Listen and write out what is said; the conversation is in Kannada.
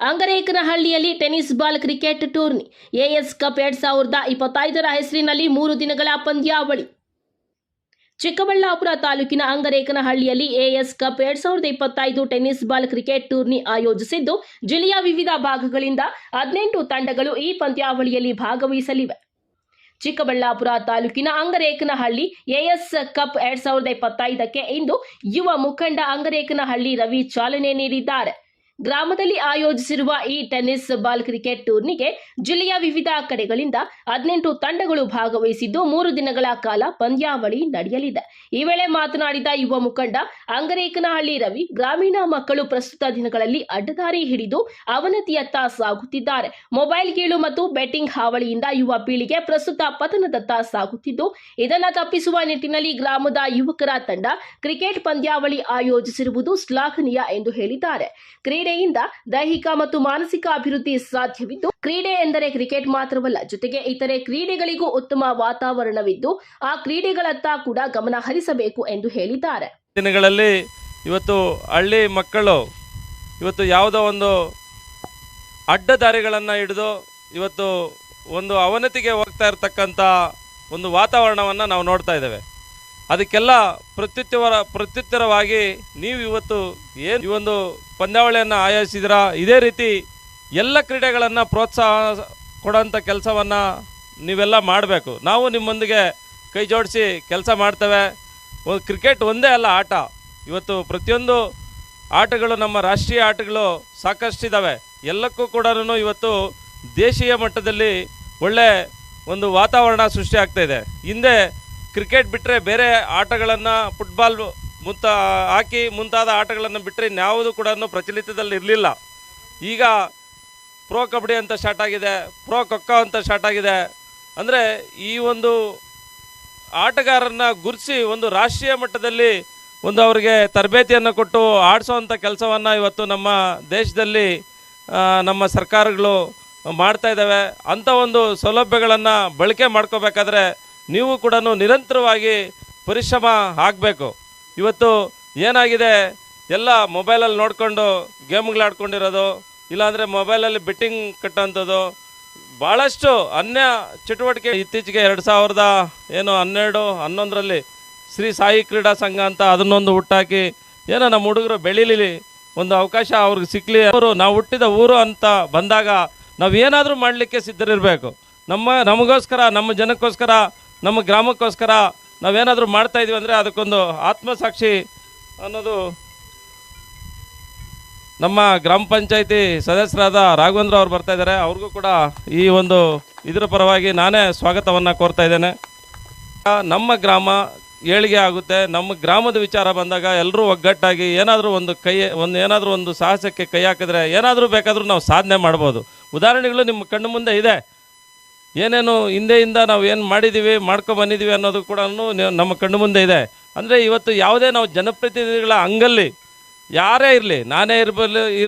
ಅಂಗರೇಕನಹಳ್ಳಿಯಲ್ಲಿ tennis ball cricket tourney AS cup ಎರಡ್ ಸಾವಿರದ ಇಪ್ಪತ್ತೈದರ ಹೆಸರಿನಲ್ಲಿ ಮೂರು ದಿನಗಳ ಪಂದ್ಯಾವಳಿ. ಚಿಕ್ಕಬಳ್ಳಾಪುರ ತಾಲೂಕಿನ ಅಂಗರೇಕನಹಳ್ಳಿಯಲ್ಲಿ ಎಎಸ್ ಕಪ್ ಎರಡ್ ಸಾವಿರದ ಇಪ್ಪತ್ತೈದು ಟೆನಿಸ್ ಬಾಲ್ ಕ್ರಿಕೆಟ್ ಟೂರ್ನಿ ಆಯೋಜಿಸಿದ್ದು, ಜಿಲ್ಲೆಯ ವಿವಿಧ ಭಾಗಗಳಿಂದ ಹದಿನೆಂಟು ತಂಡಗಳು ಈ ಪಂದ್ಯಾವಳಿಯಲ್ಲಿ ಭಾಗವಹಿಸಲಿವೆ. ಚಿಕ್ಕಬಳ್ಳಾಪುರ ತಾಲೂಕಿನ ಅಂಗರೇಕನಹಳ್ಳಿ ಎಎಸ್ ಕಪ್ ಎರಡ್ ಸಾವಿರದ ಇಪ್ಪತ್ತೈದಕ್ಕೆ ಇಂದು ಯುವ ಮುಖಂಡ ಅಂಗರೇಕನಹಳ್ಳಿ ರವಿ ಚಾಲನೆ ನೀಡಿದ್ದಾರೆ. ಗ್ರಾಮದಲ್ಲಿ ಆಯೋಜಿಸಿರುವ ಈ ಟೆನ್ನಿಸ್ ಬಾಲ್ ಕ್ರಿಕೆಟ್ ಟೂರ್ನಿಗೆ ಜಿಲ್ಲೆಯ ವಿವಿಧ ಕಡೆಗಳಿಂದ ಹದಿನೆಂಟು ತಂಡಗಳು ಭಾಗವಹಿಸಿದ್ದು, ಮೂರು ದಿನಗಳ ಕಾಲ ಪಂದ್ಯಾವಳಿ ನಡೆಯಲಿದೆ. ಈ ವೇಳೆ ಮಾತನಾಡಿದ ಯುವ ಮುಖಂಡ, ಅಂಗರೇಕನಹಳ್ಳಿ ರವಿ, ಗ್ರಾಮೀಣ ಮಕ್ಕಳು ಪ್ರಸ್ತುತ ದಿನಗಳಲ್ಲಿ ಅಡ್ಡದಾರಿ ಹಿಡಿದು ಅವನತಿಯತ್ತ ಸಾಗುತ್ತಿದ್ದಾರೆ. ಮೊಬೈಲ್ ಗೀಳು ಮತ್ತು ಬೆಟ್ಟಿಂಗ್ ಹಾವಳಿಯಿಂದ ಯುವ ಪೀಳಿಗೆ ಪ್ರಸ್ತುತ ಪತನದತ್ತ ಸಾಗುತ್ತಿದ್ದು, ಇದನ್ನು ತಪ್ಪಿಸುವ ನಿಟ್ಟಿನಲ್ಲಿ ಗ್ರಾಮದ ಯುವಕರ ತಂಡ ಕ್ರಿಕೆಟ್ ಪಂದ್ಯಾವಳಿ ಆಯೋಜಿಸಿರುವುದು ಶ್ಲಾಘನೀಯ ಎಂದು ಹೇಳಿದ್ದಾರೆ. ಕ್ರೀಡೆಯಿಂದ ದೈಹಿಕ ಮತ್ತು ಮಾನಸಿಕ ಅಭಿವೃದ್ಧಿ ಸಾಧ್ಯವಿದ್ದು, ಕ್ರೀಡೆ ಎಂದರೆ ಕ್ರಿಕೆಟ್ ಮಾತ್ರವಲ್ಲ, ಜೊತೆಗೆ ಇತರೆ ಕ್ರೀಡೆಗಳಿಗೂ ಉತ್ತಮ ವಾತಾವರಣವಿದ್ದು, ಆ ಕ್ರೀಡೆಗಳತ್ತ ಕೂಡ ಗಮನ ಹರಿಸಬೇಕು ಎಂದು ಹೇಳಿದ್ದಾರೆ. ದಿನಗಳಲ್ಲಿ ಇವತ್ತು ಹಳ್ಳಿ ಮಕ್ಕಳು ಇವತ್ತು ಯಾವುದೋ ಒಂದು ಅಡ್ಡದಾರಿಗಳನ್ನು ಹಿಡಿದು ಇವತ್ತು ಒಂದು ಅವನತಿಗೆ ಹೋಗ್ತಾ ಇರತಕ್ಕಂಥ ಒಂದು ವಾತಾವರಣವನ್ನು ನಾವು ನೋಡ್ತಾ ಇದ್ದೇವೆ. ಅದಕ್ಕೆಲ್ಲ ಪ್ರತ್ಯುತ್ತರ, ಪ್ರತ್ಯುತ್ತರವಾಗಿ ನೀವು ಇವತ್ತು ಏನು ಈ ಒಂದು ಪಂದ್ಯಾವಳಿಯನ್ನು ಆಯೋಜಿಸಿದಿರಾ? ಇದೇ ರೀತಿ ಎಲ್ಲ ಕ್ರೀಡೆಗಳನ್ನು ಪ್ರೋತ್ಸಾಹ ಕೊಡೋಂಥ ಕೆಲಸವನ್ನು ನೀವೆಲ್ಲ ಮಾಡಬೇಕು. ನಾವು ನಿಮ್ಮೊಂದಿಗೆ ಕೈ ಜೋಡಿಸಿ ಕೆಲಸ ಮಾಡ್ತೇವೆ. ಒಂದು ಕ್ರಿಕೆಟ್ ಒಂದೇ ಅಲ್ಲ ಆಟ. ಇವತ್ತು ಪ್ರತಿಯೊಂದು ಆಟಗಳು, ನಮ್ಮ ರಾಷ್ಟ್ರೀಯ ಆಟಗಳು ಸಾಕಷ್ಟಿದ್ದಾವೆ ಎಲ್ಲಕ್ಕೂ ಕೂಡ ಇವತ್ತು ದೇಶೀಯ ಮಟ್ಟದಲ್ಲಿ ಒಳ್ಳೆ ಒಂದು ವಾತಾವರಣ ಸೃಷ್ಟಿಯಾಗ್ತಾ ಇದೆ. ಹಿಂದೆ ಕ್ರಿಕೆಟ್ ಬಿಟ್ಟರೆ ಬೇರೆ ಆಟಗಳನ್ನು ಫುಟ್ಬಾಲ್ ಮುಂತ ಹಾಕಿ ಮುಂತಾದ ಆಟಗಳನ್ನು ಬಿಟ್ಟರೆ ಇನ್ಯಾವುದು ಕೂಡ ಪ್ರಚಲಿತದಲ್ಲಿ ಇರಲಿಲ್ಲ. ಈಗ ಪ್ರೋ ಕಬಡ್ಡಿ ಅಂತ ಸ್ಟಾರ್ಟ್ ಆಗಿದೆ ಪ್ರೋ ಖೋಖೋ ಅಂತ ಸ್ಟಾರ್ಟ್ ಆಗಿದೆ. ಅಂದರೆ ಈ ಒಂದು ಆಟಗಾರರನ್ನ ಗುರುತಿಸಿ ಒಂದು ರಾಷ್ಟ್ರೀಯ ಮಟ್ಟದಲ್ಲಿ ಒಂದು ಅವರಿಗೆ ತರಬೇತಿಯನ್ನು ಕೊಟ್ಟು ಆಡಿಸೋವಂಥ ಕೆಲಸವನ್ನು ಇವತ್ತು ನಮ್ಮ ದೇಶದಲ್ಲಿ ನಮ್ಮ ಸರ್ಕಾರಗಳು ಮಾಡ್ತಾ ಇದ್ದಾವೆ ಅಂಥ ಒಂದು ಸೌಲಭ್ಯಗಳನ್ನು ಬಳಕೆ ಮಾಡ್ಕೋಬೇಕಾದ್ರೆ ನೀವು ಕೂಡ ನಿರಂತರವಾಗಿ ಪರಿಶ್ರಮ ಆಗಬೇಕು. ಇವತ್ತು ಏನಾಗಿದೆ? ಎಲ್ಲ ಮೊಬೈಲಲ್ಲಿ ನೋಡಿಕೊಂಡು ಗೇಮ್ಗಳಾಡ್ಕೊಂಡಿರೋದು ಇಲ್ಲಾಂದರೆ ಮೊಬೈಲಲ್ಲಿ ಬೆಟ್ಟಿಂಗ್ ಕಟ್ಟೋಂಥದ್ದು. ಭಾಳಷ್ಟು ಅನ್ಯ ಚಟುವಟಿಕೆ ಇತ್ತೀಚೆಗೆ ಎರಡು ಸಾವಿರದ ಏನು ಹನ್ನೆರಡು, ಹನ್ನೊಂದರಲ್ಲಿ ಶ್ರೀ ಸಾಯಿ ಕ್ರೀಡಾ ಸಂಘ ಅಂತ ಅದನ್ನೊಂದು ಹುಟ್ಟಾಕಿ ಏನೋ ನಮ್ಮ ಹುಡುಗರು ಬೆಳೀಲಿ ಒಂದು ಅವಕಾಶ ಅವ್ರಿಗೆ ಸಿಕ್ಕಲಿ ಅವರು ನಾವು ಹುಟ್ಟಿದ ಊರು ಅಂತ ಬಂದಾಗ ನಾವು ಏನಾದರೂ ಮಾಡಲಿಕ್ಕೆ ಸಿದ್ಧರಿರಬೇಕು. ನಮ್ಮ ನಮಗೋಸ್ಕರ, ನಮ್ಮ ಜನಕ್ಕೋಸ್ಕರ ನಮ್ಮ ಗ್ರಾಮಕ್ಕೋಸ್ಕರ ನಾವೇನಾದರೂ ಮಾಡ್ತಾ ಇದೀವಿ ಅಂದರೆ ಅದಕ್ಕೊಂದು ಆತ್ಮಸಾಕ್ಷಿ ಅನ್ನೋದು ನಮ್ಮ ಗ್ರಾಮ ಪಂಚಾಯತಿ ಸದಸ್ಯರಾದ ರಾಘವೇಂದ್ರ ಅವರು ಬರ್ತಾ ಇದ್ದಾರೆ. ಅವ್ರಿಗೂ ಕೂಡ ಈ ಒಂದು ಇದರ ಪರವಾಗಿ ನಾನೇ ಸ್ವಾಗತವನ್ನು ಕೋರ್ತಾ ಇದ್ದೇನೆ. ನಮ್ಮ ಗ್ರಾಮ ಏಳಿಗೆ ಆಗುತ್ತೆ. ನಮ್ಮ ಗ್ರಾಮದ ವಿಚಾರ ಬಂದಾಗ ಎಲ್ಲರೂ ಒಗ್ಗಟ್ಟಾಗಿ ಏನಾದರೂ ಒಂದು ಕೈ, ಒಂದು ಏನಾದರೂ ಒಂದು ಸಾಹಸಕ್ಕೆ ಕೈ ಹಾಕಿದ್ರೆ ಏನಾದರೂ ಬೇಕಾದರೂ ನಾವು ಸಾಧನೆ ಮಾಡ್ಬೋದು. ಉದಾಹರಣೆಗಳು ನಿಮ್ಮ ಕಣ್ಣು ಮುಂದೆ ಇದೆ. ಏನೇನು ಹಿಂದೆಯಿಂದ ನಾವು ಏನು ಮಾಡಿದ್ದೀವಿ ಮಾಡ್ಕೊಂಬಂದಿದ್ದೀವಿ ಅನ್ನೋದು ಕೂಡ ನಮ್ಮ ಕಣ್ಣು ಮುಂದೆ ಇದೆ. ಅಂದರೆ ಇವತ್ತು ಯಾವುದೇ ನಾವು ಜನಪ್ರತಿನಿಧಿಗಳ ಅಂಗಲ್ಲಿ ಯಾರೇ ಇರಲಿ, ನಾನೇ ಇರಬಲ್ಲ